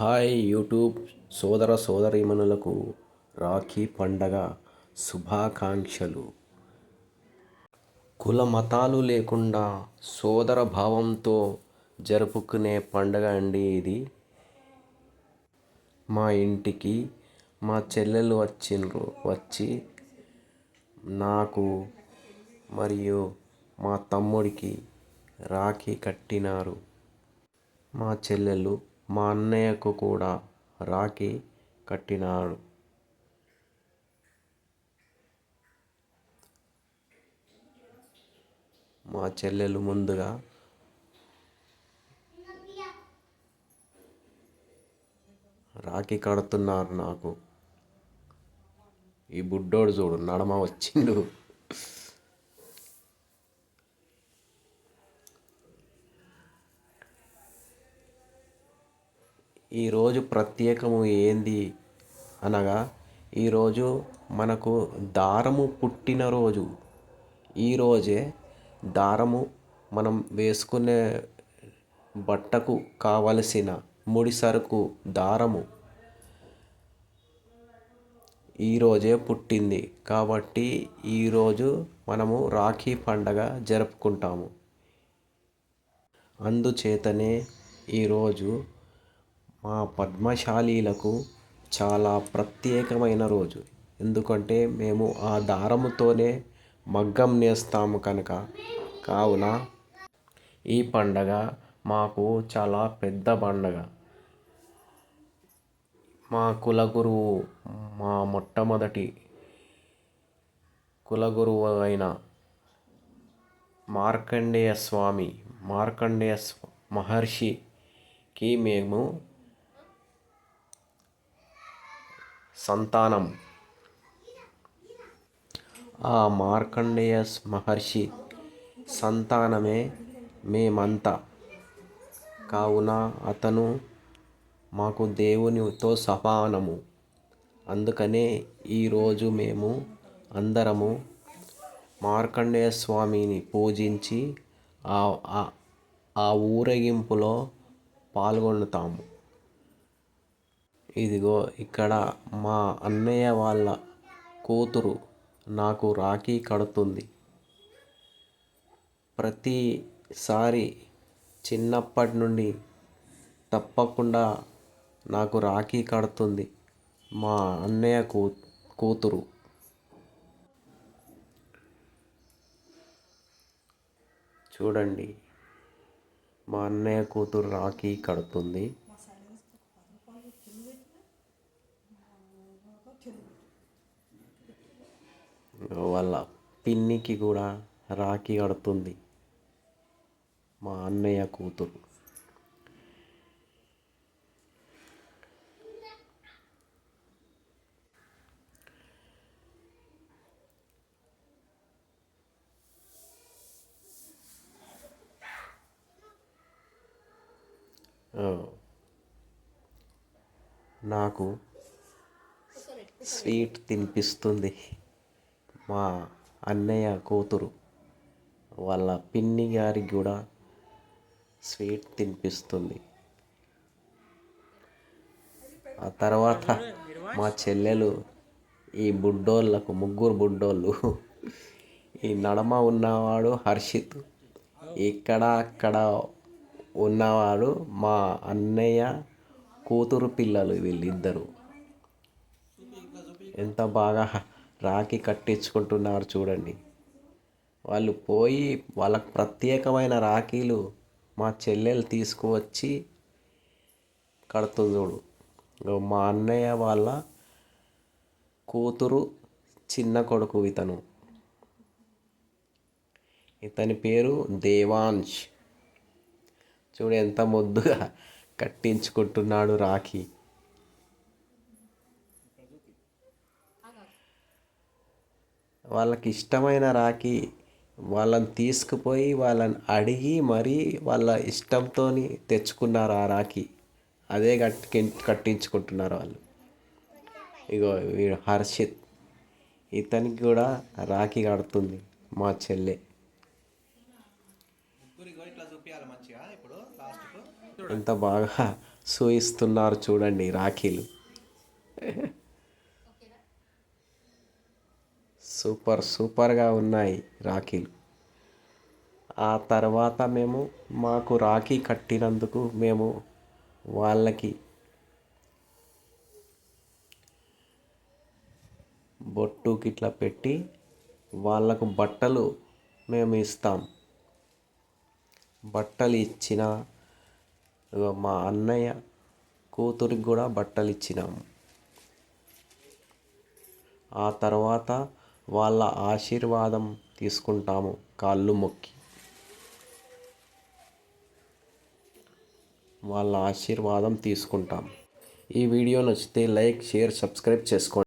Hi YouTube సోదర సోదరీమణులకు రాఖీ పండగ శుభాకాంక్షలు. కుల మతాలు లేకుండా సోదర భావంతో జరుపుకునే పండగ అండి ఇది. మా ఇంటికి మా చెల్లెలు వచ్చిండ్రు వచ్చి నాకు మరియు మా తమ్ముడికి రాఖీ కట్టినారు. మా చెల్లెలు మా అన్నయ్యకు కూడా రాఖీ కట్టినాడు. మా చెల్లెలు ముందుగా రాఖీ కడుతున్నారు నాకు. ఈ బుడ్డోడు చూడు నడమ వచ్చిండు. ఈరోజు ప్రత్యేకము ఏంది? అనగా ఈరోజు మనకు దారము పుట్టినరోజు ఈరోజే దారము మనం వేసుకునే బట్టకు కావలసిన ముడి సరుకు దారము. ఈరోజే పుట్టింది. కాబట్టి ఈరోజు మనము రాఖీ పండగ జరుపుకుంటాము. అందుచేతనే ఈరోజు మా పద్మశాలీలకు చాలా ప్రత్యేకమైన రోజు. ఎందుకంటే మేము ఆ దారముతోనే మగ్గం నేస్తాము కనుక. కావున ఈ పండగ మాకు చాలా పెద్ద పండగ. మా కులగురువు మా మొట్టమొదటి కులగురువు అయిన మార్కండేయ స్వామి మార్కండేయ మహర్షికి మేము సంతానం. ఆ మార్కండేయ మహర్షి సంతానమే మేమంతా. కావున అతను మాకు దేవునితో సమానము. అందుకనే ఈరోజు మేము అందరము మార్కండేయ స్వామిని పూజించి ఆ ఊరేగింపులో పాల్గొంటాము. ఇదిగో ఇక్కడ మా అన్నయ్య వాళ్ళ కూతురు నాకు రాఖీ కడుతుంది. ప్రతిసారి చిన్నప్పటి నుండి తప్పకుండా నాకు రాఖీ కడుతుంది మా అన్నయ్య కూ కూతురు. చూడండి మా అన్నయ్య కూతురు రాఖీ కడుతుంది. వాళ్ళ పిన్నికి కూడా రాఖీ కడుతుంది. మా అన్నయ్య కూతురు. నాకు స్వీట్ తినిపిస్తుంది. మా అన్నయ్య కూతురు వాళ్ళ పిన్ని గారికి కూడా స్వీట్ తినిపిస్తుంది. ఆ తర్వాత మా చెల్లెలు ఈ బుడ్డోళ్ళకు ముగ్గురు బుడ్డోళ్ళు ఈ నడమ ఉన్నవాడు హర్షిత్ ఇక్కడ అక్కడ ఉన్నవాడు మా అన్నయ్య కూతురు పిల్లలు వీళ్ళిద్దరు. ఎంత బాగా రాఖీ కట్టించుకుంటున్నారు చూడండి. వాళ్ళు పోయి వాళ్ళకు ప్రత్యేకమైన రాఖీలు మా చెల్లెలు తీసుకువచ్చి కడుతుంది చూడు. మా అన్నయ్య వాళ్ళ కూతురు చిన్న కొడుకు ఇతను. ఇతని పేరు దేవాంశ్. చూడు ఎంత ముద్దుగా కట్టించుకుంటున్నాడు రాఖీ. వాళ్ళకి ఇష్టమైన రాఖీ వాళ్ళని తీసుకుపోయి వాళ్ళని అడిగి మరీ వాళ్ళ ఇష్టంతో తెచ్చుకున్నారు ఆ రాఖీ. అదే కట్టి కట్టించుకుంటున్నారు వాళ్ళు. ఇగో వీడు హర్షిత్. ఇతనికి కూడా రాఖీ కడుతుంది మా చెల్లె. ఎంత బాగా చూయిస్తున్నారు చూడండి రాఖీలు. సూపర్ సూపర్గా ఉన్నాయి రాఖీలు. ఆ తర్వాత మేము మాకు రాఖీ కట్టినందుకు మేము వాళ్ళకి బొట్టు గిట్లా పెట్టి వాళ్ళకు బట్టలు మేము ఇస్తాం. బట్టలు ఇచ్చిన మా అన్నయ్య కూతురికి కూడా బట్టలు ఇచ్చినాము. ఆ తర్వాత వాళ్ళ ఆశీర్వాదం తీసుకుంటాము కాళ్ళు మొక్కి. వాళ్ళ ఆశీర్వాదం తీసుకుంటాం ఈ వీడియో నచ్చితే లైక్ షేర్ సబ్స్క్రైబ్ చేసుకోండి.